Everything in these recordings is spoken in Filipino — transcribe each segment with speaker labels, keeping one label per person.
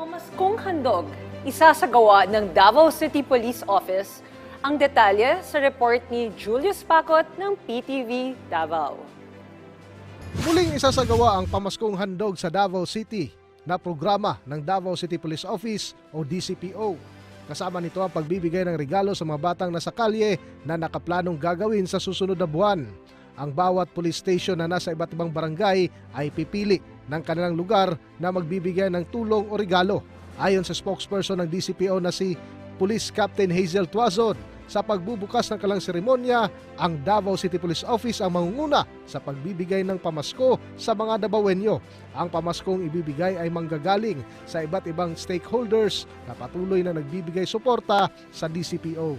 Speaker 1: Pamaskong handog, isa sa gawa ng Davao City Police Office, ang detalye sa report ni Julius Pacot ng PTV Davao.
Speaker 2: Muling isasagawa ang pamaskong handog sa Davao City na programa ng Davao City Police Office o DCPO. Kasama nito ang pagbibigay ng regalo sa mga batang nasa kalye na nakaplanong gagawin sa susunod na buwan. Ang bawat police station na nasa iba't ibang barangay ay pipili ng kanilang lugar na magbibigay ng tulong o regalo. Ayon sa spokesperson ng DCPO na si Police Captain Hazel Tuazon, sa pagbubukas ng kalang seremonya, ang Davao City Police Office ang mangunguna sa pagbibigay ng pamasko sa mga Davaoenyo. Ang pamaskong ibibigay ay manggagaling sa iba't ibang stakeholders na patuloy na nagbibigay suporta sa DCPO.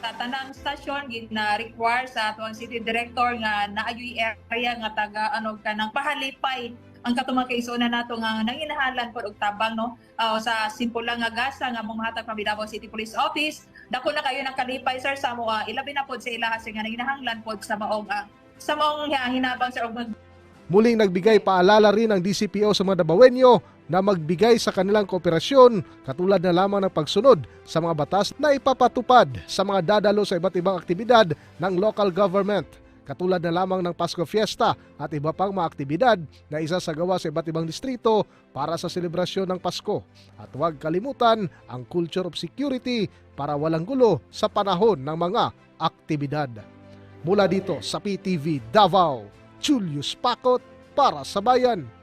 Speaker 3: sa tanang stasyon gid na require sa atong city director nga naayoy area nga taga ano kanang pahalipay ang katumang kaisuna nato nga nanginahalan pod og tabang no? Ah, sa simple lang nga gasa nga mamahatag pa Davao City Police Office. Dako na kayo ng kalipay sir sa mo ah, ilabi na pod sa ilaha sir nga nanginahanglan pod sa maong ah, sa maong hinabang sir og mag-
Speaker 2: Muling nagbigay paalala rin ang DCPO sa mga Davaoenyo na magbigay sa kanilang kooperasyon katulad na lamang ng pagsunod sa mga batas na ipapatupad sa mga dadalo sa iba't ibang aktibidad ng local government katulad na lamang ng Pasko Fiesta at iba pang mga aktibidad na isasagawa sa iba't ibang distrito para sa selebrasyon ng Pasko. At huwag kalimutan ang culture of security para walang gulo sa panahon ng mga aktibidad. Mula dito sa PTV Davao, Julius Pakot para sa Bayan.